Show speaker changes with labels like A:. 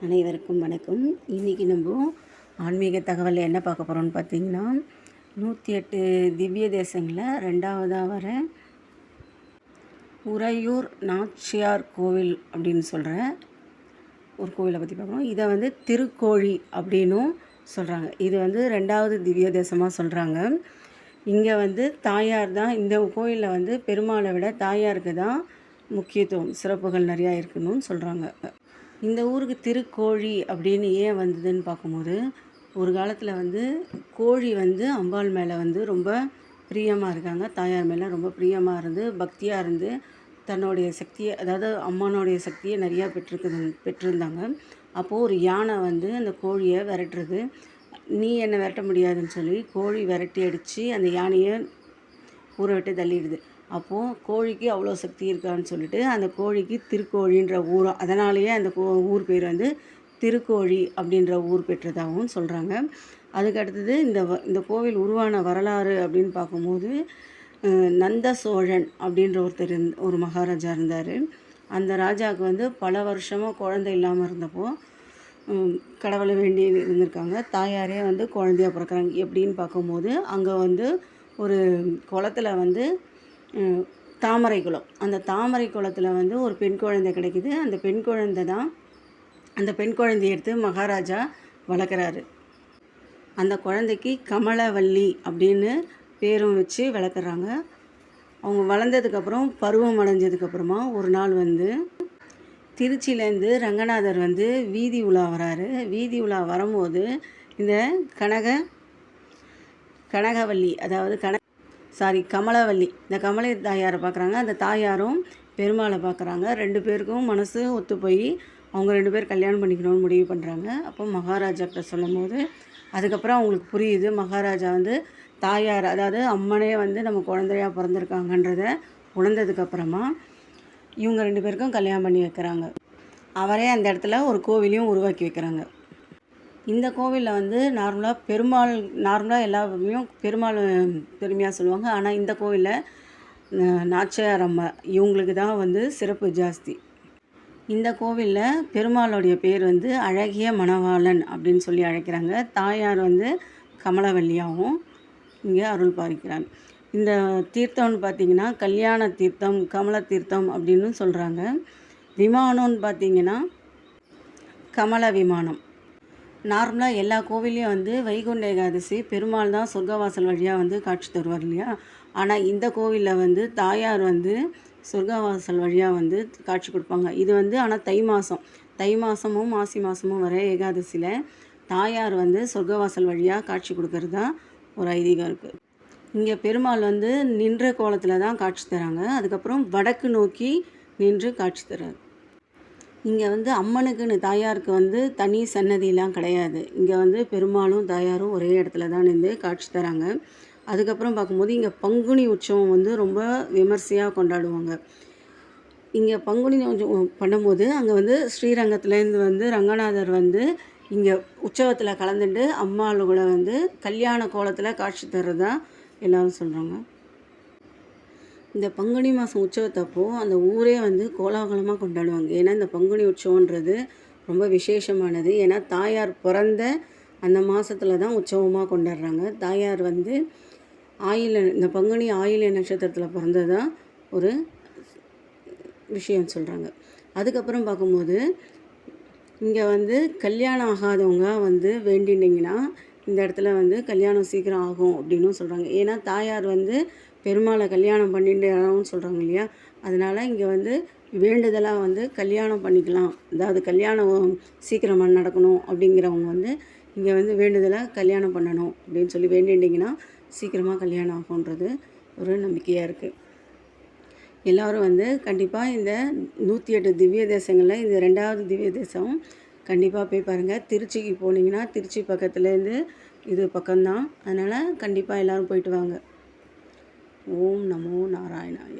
A: அனைவருக்கும் வணக்கம். இன்றைக்கி நம்ம ஆன்மீக தகவலில் என்ன பார்க்க போகிறோம்னு பார்த்தீங்கன்னா நூற்றி எட்டு திவ்ய தேசங்களில் ரெண்டாவதாக வர உறையூர் நாச்சியார் கோவில் அப்படின்னு சொல்கிற ஒரு கோவிலை பற்றி பார்க்குறோம் இதை வந்து திருக்கோழி அப்படின்னும் சொல்கிறாங்க இது வந்து ரெண்டாவது திவ்ய தேசமாக சொல்கிறாங்க இங்கே வந்து தாயார் தான் இந்த கோயிலில் வந்து பெருமாளை விட தாயாருக்கு தான் முக்கியத்துவம் சிறப்புகள் நிறையா இருக்கணும்னு சொல்கிறாங்க இந்த ஊருக்கு திருக்கோழி அப்படின்னு ஏன் வந்ததுன்னு பார்க்கும்போது ஒரு காலத்தில் வந்து கோழி வந்து அம்பாள் மேலே வந்து ரொம்ப பிரியமாக இருக்காங்க. தாயார் மேலே ரொம்ப பிரியமாக இருந்து பக்தியாக இருந்து தன்னுடைய சக்தியை அதாவது அம்மானுடைய சக்தியை நிறையா பெற்றிருக்குது பெற்றிருந்தாங்க. அப்போது ஒரு யானை வந்து அந்த கோழியை விரட்டுறது. நீ என்னை விரட்ட முடியாதுன்னு சொல்லி கோழி விரட்டி அடித்து அந்த யானையை ஊரை விட்டு தள்ளிடுது. அப்போது கோழிக்கு அவ்வளோ சக்தி இருக்கான்னு சொல்லிட்டு அந்த கோழிக்கு திருக்கோழின்ற ஊர் அதனாலேயே அந்த கோ ஊர் பேர் வந்து திருக்கோழி அப்படின்ற ஊர் பெற்றதாகவும் சொல்கிறாங்க அதுக்கு அடுத்தது இந்த வ இந்த கோவில் உருவான வரலாறு அப்படின்னு பார்க்கும்போது நந்த சோழன் அப்படின்ற ஒருத்தர் ஒரு மகாராஜா இருந்தார். அந்த ராஜாவுக்கு வந்து பல வருஷமாக குழந்தை இல்லாமல் இருந்தப்போ கடவுளை வேண்டி இருந்திருக்காங்க. தாயாரே வந்து குழந்தையாக பிறக்கிறாங்க. எப்படின்னு பார்க்கும்போது அங்கே வந்து ஒரு குளத்தில் வந்து தாமரை குளம். அந்த தாமரை குளத்தில் வந்து ஒரு பெண் குழந்தை கிடைக்குது. அந்த பெண் குழந்தை தான் அந்த பெண் குழந்தையை எடுத்து மகாராஜா வளர்க்குறாரு. அந்த குழந்தைக்கு கமலவல்லி அப்படின்னு பேரும் வச்சு வளர்க்குறாங்க அவங்க வளர்ந்ததுக்கப்புறம் பருவம் அடைஞ்சதுக்கப்புறமா ஒரு நாள் வந்து திருச்சியிலேருந்து ரங்கநாதர் வந்து வீதி உலா வராரு. வீதி உலா வரும்போது இந்த கனக கனகவல்லி அதாவது கன சாரி கமலவல்லி. இந்த கமலை தாயாரை பார்க்குறாங்க அந்த தாயாரும் பெருமாளை பார்க்குறாங்க ரெண்டு பேருக்கும் மனசு ஒத்து போய் அவங்க ரெண்டு பேர் கல்யாணம் பண்ணிக்கணும்னு முடிவு பண்ணுறாங்க அப்போ மகாராஜாக்கிட்ட சொல்லும் போது அதுக்கப்புறம் அவங்களுக்கு புரியுது. மகாராஜா வந்து தாயார் அதாவது அம்மனே வந்து நம்ம குழந்தையாக பிறந்திருக்காங்கன்றத உணர்ந்ததுக்கப்புறமா இவங்க ரெண்டு பேருக்கும் கல்யாணம் பண்ணி வைக்கிறாங்க. அவரே அந்த இடத்துல ஒரு கோவிலையும் உருவாக்கி வைக்கிறாங்க. இந்த கோவிலில் வந்து நார்மலாக பெருமாள் நார்மலாக எல்லாருமே பெருமாள் பெருமையாக சொல்லுவாங்க. ஆனால் இந்த கோவிலில் நாச்சியார் அம்மா இவங்களுக்கு தான் வந்து சிறப்பு ஜாஸ்தி. இந்த கோவிலில் பெருமாளுடைய பேர் வந்து அழகிய மணவாளன் அப்படின்னு சொல்லி அழைக்கிறாங்க. தாயார் வந்து கமலவல்லியாகவும் இங்கே அருள் பாதிக்கிறாங்க இந்த தீர்த்தம்னு பார்த்திங்கன்னா கல்யாண தீர்த்தம் கமல தீர்த்தம் அப்படின்னு சொல்கிறாங்க விமானம்னு பார்த்திங்கன்னா கமல விமானம். நார்மலாக எல்லா கோவில்லையும் வந்து வைகுண்ட ஏகாதசி பெருமாள் தான் சொர்க்கவாசல் வழியாக வந்து காட்சி தருவார் இல்லையா? ஆனால் இந்த கோவிலில் வந்து தாயார் வந்து சொர்க்கவாசல் வழியாக வந்து காட்சி கொடுப்பாங்க. இது வந்து ஆனால் தை மாதம் தை மாதமும் மாசி மாதமும் வர ஏகாதசியில் தாயார் வந்து சொர்க்கவாசல் வழியாக காட்சி கொடுக்கறது தான் ஒரு ஐதீகம் இருக்குது இங்கே பெருமாள் வந்து நின்ற கோலத்தில் தான் காட்சி தராங்க. அதுக்கப்புறம் வடக்கு நோக்கி நின்று காட்சி தரார். இங்கே வந்து அம்மனுக்குன்னு தாயாருக்கு வந்து தனி சன்னதியெலாம் கிடையாது. இங்கே வந்து பெருமாளும் தாயாரும் ஒரே இடத்துல தான் நின்று காட்சி தராங்க. அதுக்கப்புறம் பார்க்கும்போது இங்கே பங்குனி உற்சவம் வந்து ரொம்ப விமர்சையாக கொண்டாடுவாங்க. இங்கே பங்குனி உற்சவம் பண்ணும்போது அங்கே வந்து ஸ்ரீரங்கத்துலேருந்து வந்து ரங்கநாதர் வந்து இங்கே உற்சவத்தில் கலந்துட்டு அம்மாளுகளை வந்து கல்யாண கோலத்தில் காட்சி தர்றதா எல்லோரும் சொல்கிறாங்க இந்த பங்குனி மாதம் உற்சவத்தப்போ அந்த ஊரே வந்து கோலாகலமாக கொண்டாடுவாங்க. ஏன்னா இந்த பங்குனி உற்சவன்றது ரொம்ப விசேஷமானது. ஏன்னா தாயார் பிறந்த அந்த மாதத்தில் தான் உற்சவமாக கொண்டாடுறாங்க. தாயார் வந்து ஆயில இந்த பங்குனி ஆயில நட்சத்திரத்தில் பிறந்ததாக ஒரு விஷயம் சொல்கிறாங்க அதுக்கப்புறம் பார்க்கும்போது இங்கே வந்து கல்யாணம் ஆகாதவங்க வந்து வேண்டினீங்கன்னா இந்த இடத்துல வந்து கல்யாணம் சீக்கிரம் ஆகும் அப்படின்னும் சொல்கிறாங்க ஏன்னா தாயார் வந்து பெருமாளை கல்யாணம் பண்ணிட்டு சொல்கிறாங்க இல்லையா? அதனால் இங்கே வந்து வேண்டுதலாக வந்து கல்யாணம் பண்ணிக்கலாம். அதாவது கல்யாணம் சீக்கிரமாக நடக்கணும் அப்படிங்கிறவங்க வந்து இங்கே வந்து வேண்டுதலாக கல்யாணம் பண்ணணும் அப்படின்னு சொல்லி வேண்டிட்டிங்கன்னா சீக்கிரமாக கல்யாணம் ஆகுன்றது ஒரு நம்பிக்கையாக இருக்குது எல்லோரும் வந்து கண்டிப்பாக இந்த நூற்றி எட்டு திவ்ய தேசங்களில் இந்த ரெண்டாவது திவ்ய தேசம் கண்டிப்பாக போய் பாருங்கள் திருச்சிக்கு போனீங்கன்னா திருச்சி பக்கத்துலேருந்து இது பக்கம்தான். அதனால் கண்டிப்பாக எல்லோரும் போயிட்டு வாங்க. ஓம் நமோ நாராயணாய.